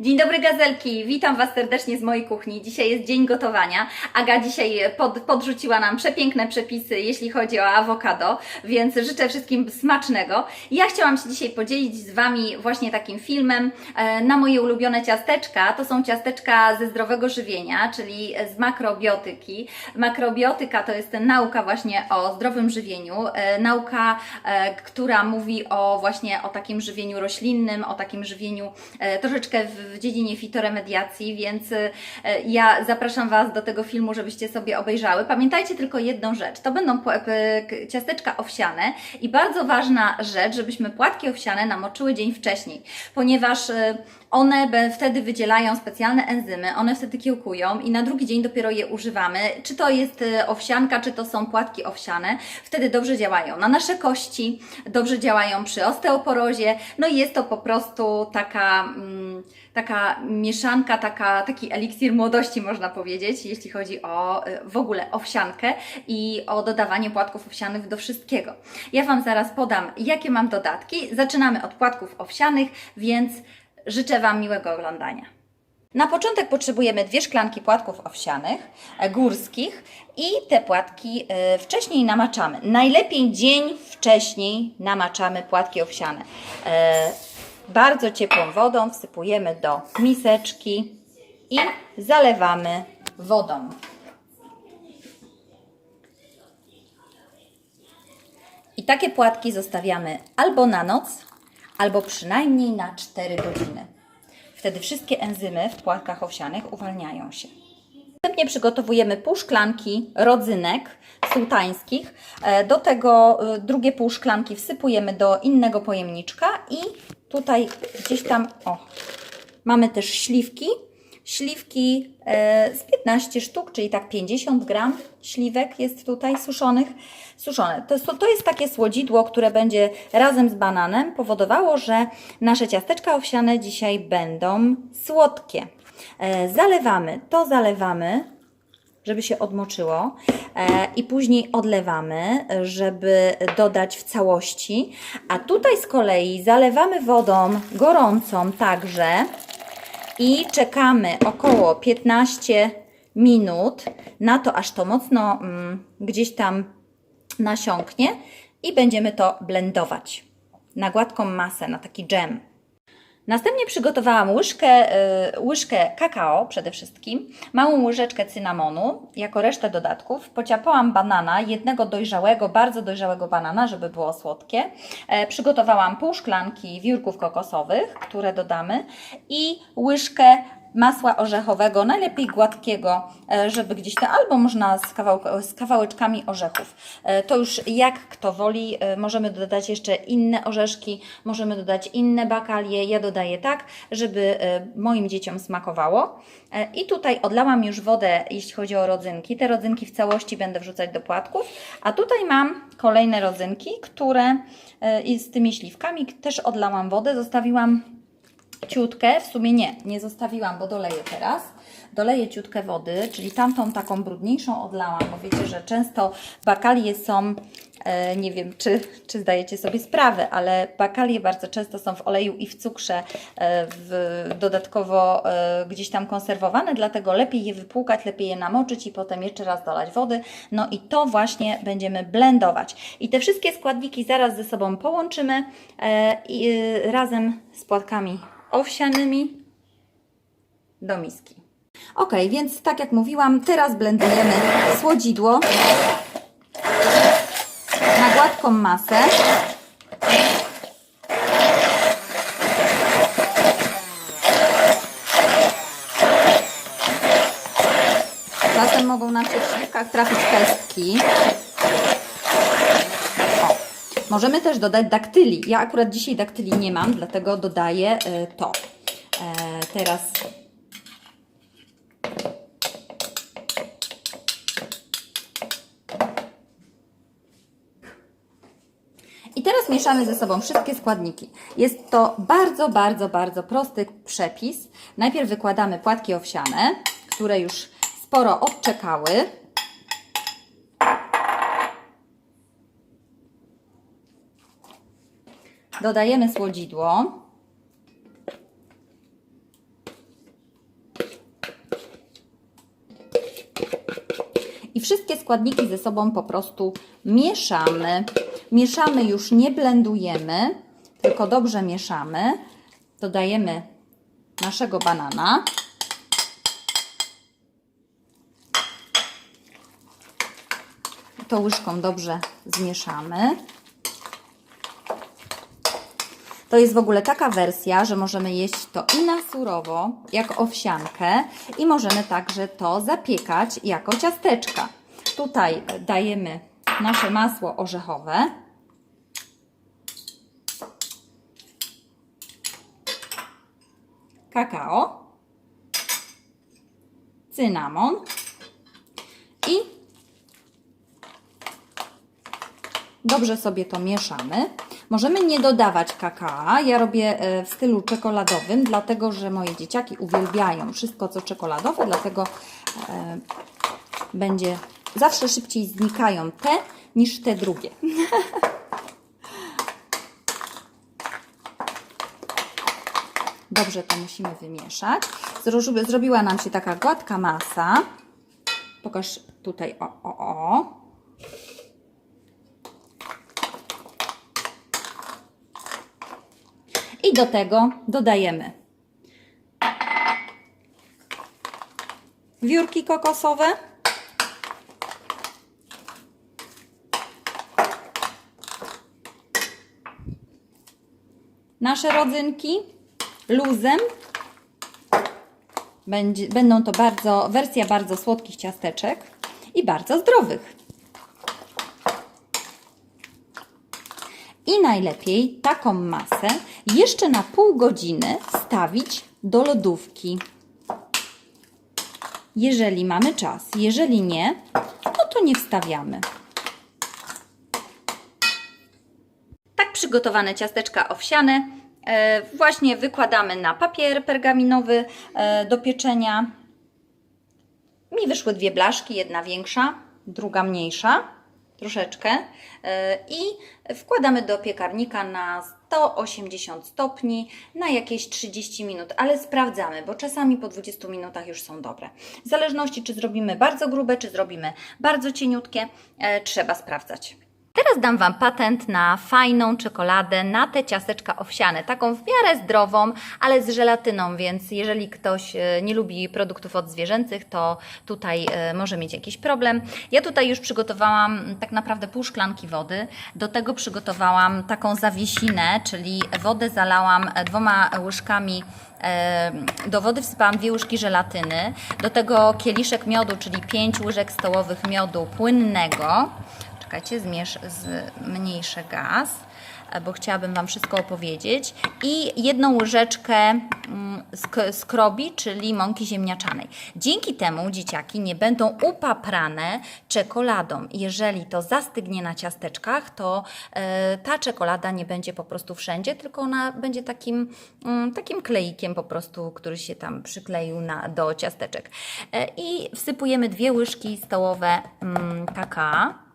Dzień dobry gazelki, witam Was serdecznie z mojej kuchni. Dzisiaj jest dzień gotowania. Aga dzisiaj pod, podrzuciła nam przepiękne przepisy, jeśli chodzi o awokado, więc życzę wszystkim smacznego. Ja chciałam się dzisiaj podzielić z Wami właśnie takim filmem e, na moje ulubione ciasteczka. To są ciasteczka ze zdrowego żywienia, czyli z makrobiotyki. Makrobiotyka to jest nauka właśnie o zdrowym żywieniu, e, nauka, e, która mówi o właśnie o takim żywieniu roślinnym, o takim żywieniu troszeczkę w, w dziedzinie fitoremediacji, więc e, ja zapraszam Was do tego filmu, żebyście sobie obejrzały. Pamiętajcie tylko jedną rzecz, to będą ciasteczka owsiane i bardzo ważna rzecz, żebyśmy płatki owsiane namoczyły dzień wcześniej, ponieważ e, one wtedy wydzielają specjalne enzymy, one wtedy kiełkują i na drugi dzień dopiero je używamy. Czy to jest e, owsianka, czy to są płatki owsiane, wtedy dobrze działają na nasze kości, dobrze działają przy osteoporozie, no i jest to po prostu taka, mm, taka mieszanka, taka, taki eliksir młodości można powiedzieć, jeśli chodzi o e, w ogóle owsiankę i o dodawanie płatków owsianych do wszystkiego. Ja Wam zaraz podam, jakie mam dodatki. Zaczynamy od płatków owsianych, więc życzę Wam miłego oglądania. Na początek potrzebujemy dwie szklanki płatków owsianych, e, górskich i te płatki e, wcześniej namaczamy. Najlepiej dzień wcześniej namaczamy płatki owsiane. E, Bardzo ciepłą wodą wsypujemy do miseczki i zalewamy wodą. I takie płatki zostawiamy albo na noc, albo przynajmniej na 4 godziny. Wtedy wszystkie enzymy w płatkach owsianych uwalniają się. Następnie przygotowujemy pół szklanki rodzynek sułtańskich. E, Do tego e, drugie pół szklanki wsypujemy do innego pojemniczka i tutaj gdzieś tam, o, mamy też śliwki. Śliwki e, z 15 sztuk, czyli tak 50 gram śliwek jest tutaj suszonych. Suszone. To, to jest takie słodzidło, które będzie razem z bananem powodowało, że nasze ciasteczka owsiane dzisiaj będą słodkie. E, zalewamy, to zalewamy, żeby się odmoczyło e, i później odlewamy, żeby dodać w całości. A tutaj z kolei zalewamy wodą gorącą także i czekamy około 15 minut na to, aż to mocno mm, gdzieś tam nasiąknie i będziemy to blendować na gładką masę, na taki dżem. Następnie przygotowałam łyżkę, y, łyżkę kakao przede wszystkim, małą łyżeczkę cynamonu jako resztę dodatków. Pociapałam banana, jednego dojrzałego, bardzo dojrzałego banana, żeby było słodkie. E, przygotowałam pół szklanki wiórków kokosowych, które dodamy i łyżkę masła orzechowego, najlepiej gładkiego, e, żeby gdzieś tam, albo można z, kawałk- z kawałeczkami orzechów. E, To już jak kto woli, e, możemy dodać jeszcze inne orzeszki, możemy dodać inne bakalie. Ja dodaję tak, żeby moim dzieciom smakowało. I tutaj odlałam już wodę, jeśli chodzi o rodzynki. Te rodzynki w całości będę wrzucać do płatków. A tutaj mam kolejne rodzynki, które z tymi śliwkami też odlałam wodę, zostawiłam ciutkę, w sumie nie, nie zostawiłam, bo doleję teraz. Doleję ciutkę wody, czyli tamtą taką brudniejszą odlałam, bo wiecie, że często bakalie są, e, nie wiem, czy, czy zdajecie sobie sprawę, ale bakalie bardzo często są w oleju i w cukrze e, w, dodatkowo e, gdzieś tam konserwowane, dlatego lepiej je wypłukać, lepiej je namoczyć i potem jeszcze raz dolać wody. No i to właśnie będziemy blendować. I te wszystkie składniki zaraz ze sobą połączymy i razem z płatkami owsianymi do miski. Ok, więc tak jak mówiłam, teraz blendujemy słodzidło na gładką masę. Czasem mogą w śliwkach trafić pestki. O. Możemy też dodać daktyli. Ja akurat dzisiaj daktyli nie mam, dlatego dodaję e, to. E, teraz mieszamy ze sobą wszystkie składniki. Jest to bardzo, bardzo, bardzo prosty przepis. Najpierw wykładamy płatki owsiane, które już sporo odczekały. Dodajemy słodzidło. I wszystkie składniki ze sobą po prostu mieszamy. Mieszamy już nie blendujemy, tylko dobrze mieszamy. Dodajemy naszego banana. To łyżką dobrze zmieszamy. To jest w ogóle taka wersja, że możemy jeść to i na surowo, jak owsiankę, i możemy także to zapiekać jako ciasteczka. Tutaj dajemy nasze masło orzechowe. Kakao, cynamon i Dobrze sobie to mieszamy. Możemy nie dodawać kakao. Ja robię e, w stylu czekoladowym, dlatego że moje dzieciaki uwielbiają wszystko co czekoladowe, dlatego e, będzie zawsze szybciej znikają te niż te drugie. Dobrze to musimy wymieszać. Zrobi- Zrobiła nam się taka gładka masa. Pokaż tutaj, o, o, o. I do tego dodajemy wiórki kokosowe. Nasze rodzynki luzem. Będzie, będą to bardzo, wersja bardzo słodkich ciasteczek i bardzo zdrowych. I najlepiej taką masę jeszcze na pół godziny wstawić do lodówki. Jeżeli mamy czas. Jeżeli nie, no to nie wstawiamy. Tak przygotowane ciasteczka owsiane e, właśnie wykładamy na papier pergaminowy e, do pieczenia. Mi wyszły dwie blaszki, jedna większa, druga mniejsza, troszeczkę. e, I wkładamy do piekarnika na 180 stopni na jakieś 30 minut, ale sprawdzamy, bo czasami po 20 minutach już są dobre. W zależności, czy zrobimy bardzo grube, czy zrobimy bardzo cieniutkie, trzeba sprawdzać. Teraz dam Wam patent na fajną czekoladę, na te ciasteczka owsiane, taką w miarę zdrową, ale z żelatyną, więc jeżeli ktoś e, nie lubi produktów odzwierzęcych, to tutaj e, może mieć jakiś problem. Ja tutaj już przygotowałam tak naprawdę pół szklanki wody, do tego przygotowałam taką zawiesinę, czyli wodę zalałam e, dwoma łyżkami do wody wsypałam dwie łyżki żelatyny, do tego kieliszek miodu, czyli 5 łyżek stołowych miodu płynnego. Czekajcie, zmierz, zmniejszę gaz, e, bo chciałabym Wam wszystko opowiedzieć. I jedną łyżeczkę mm, sk- skrobi, czyli mąki ziemniaczanej. Dzięki temu dzieciaki nie będą upaprane czekoladą. Jeżeli to zastygnie na ciasteczkach, to e, ta czekolada nie będzie po prostu wszędzie, tylko ona będzie takim, mm, takim kleikiem po prostu, który się tam przykleił na, do ciasteczek. E, I wsypujemy dwie łyżki stołowe mm, kakao.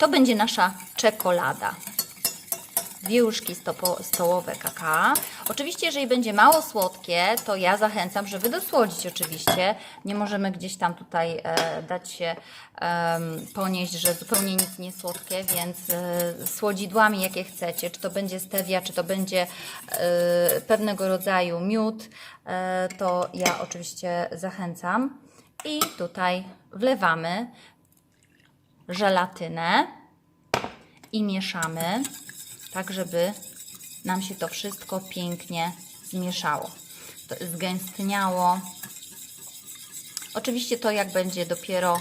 To będzie nasza czekolada. Dwie łyżki stopo, stołowe kakao. Oczywiście, jeżeli będzie mało słodkie, to ja zachęcam, żeby dosłodzić oczywiście. Nie możemy gdzieś tam tutaj e, dać się em, ponieść, że zupełnie nic nie słodkie, więc e, słodzidłami jakie chcecie, czy to będzie stevia, czy to będzie e, pewnego rodzaju miód, e, to ja oczywiście zachęcam. I tutaj wlewamy żelatynę i mieszamy, tak żeby nam się to wszystko pięknie zmieszało. Zgęstniało. Oczywiście to jak będzie dopiero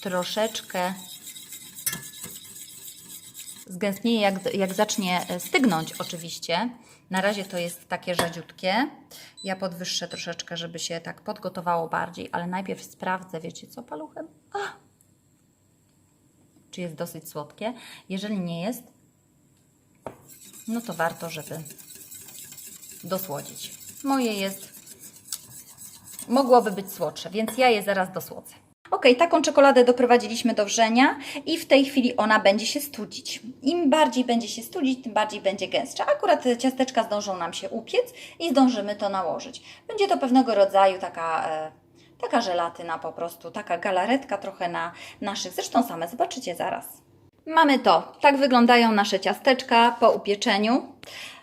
troszeczkę zgęstnieje, jak, jak zacznie stygnąć oczywiście. Na razie to jest takie rzadziutkie. Ja podwyższę troszeczkę, żeby się tak podgotowało bardziej, ale najpierw sprawdzę, wiecie co, paluchem? Czy jest dosyć słodkie? Jeżeli nie jest, no to warto, żeby dosłodzić. Moje jest, mogłoby być słodsze, więc ja je zaraz dosłodzę. Ok, taką czekoladę doprowadziliśmy do wrzenia i w tej chwili ona będzie się studzić. Im bardziej będzie się studzić, tym bardziej będzie gęstsza. Akurat te ciasteczka zdążą nam się upiec i zdążymy to nałożyć. Będzie to pewnego rodzaju taka, e, taka żelatyna po prostu, taka galaretka trochę na naszych. Zresztą same zobaczycie zaraz. Mamy to. Tak wyglądają nasze ciasteczka po upieczeniu.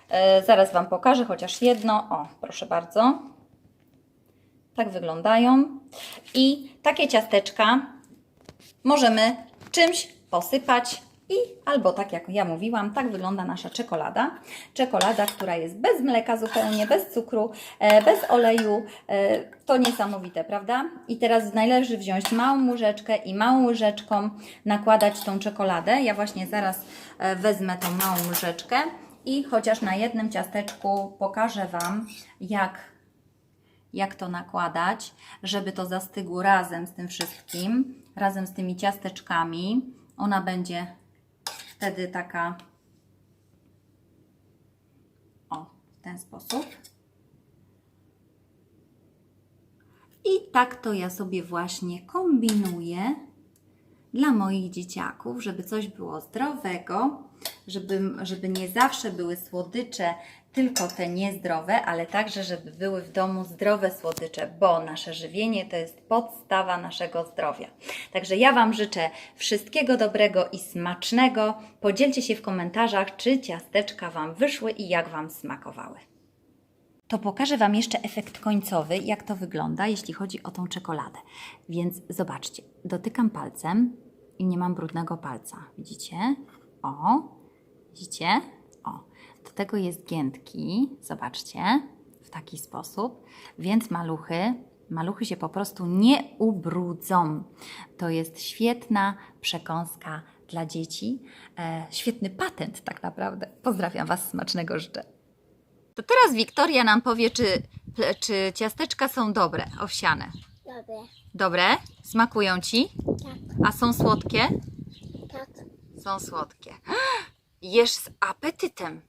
E, zaraz Wam pokażę chociaż jedno. O, proszę bardzo. Tak wyglądają. I takie ciasteczka możemy czymś posypać i albo tak jak ja mówiłam, tak wygląda nasza czekolada. Czekolada, która jest bez mleka zupełnie, bez cukru, e, bez oleju. E, To niesamowite, prawda? I teraz należy wziąć małą łyżeczkę i małą łyżeczką nakładać tą czekoladę. Ja właśnie zaraz e, wezmę tą małą łyżeczkę i chociaż na jednym ciasteczku pokażę Wam, jak jak to nakładać, żeby to zastygło razem z tym wszystkim, razem z tymi ciasteczkami. Ona będzie wtedy taka o, w ten sposób. I tak to ja sobie właśnie kombinuję dla moich dzieciaków, żeby coś było zdrowego, żeby, żeby nie zawsze były słodycze, tylko te niezdrowe, ale także, żeby były w domu zdrowe słodycze, bo nasze żywienie to jest podstawa naszego zdrowia. Także ja Wam życzę wszystkiego dobrego i smacznego. Podzielcie się w komentarzach, czy ciasteczka Wam wyszły i jak Wam smakowały. To pokażę Wam jeszcze efekt końcowy, jak to wygląda, jeśli chodzi o tą czekoladę. Więc zobaczcie, dotykam palcem i nie mam brudnego palca. Widzicie? O, widzicie? Tego jest giętki, zobaczcie, w taki sposób. Więc maluchy, maluchy się po prostu nie ubrudzą. To jest świetna przekąska dla dzieci. E, świetny patent tak naprawdę. Pozdrawiam Was, smacznego życzę. To teraz Wiktoria nam powie, czy, czy ciasteczka są dobre, owsiane. Dobre, Dobre? Smakują Ci? tak, A są słodkie? tak. Są słodkie. Jesz z apetytem.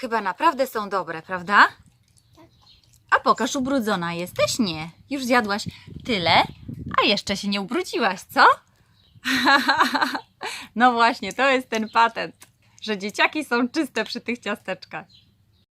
Chyba naprawdę są dobre, prawda? A pokaż, ubrudzona jesteś? Nie. Już zjadłaś tyle, a jeszcze się nie ubrudziłaś, co? no właśnie, to jest ten patent, że dzieciaki są czyste przy tych ciasteczkach.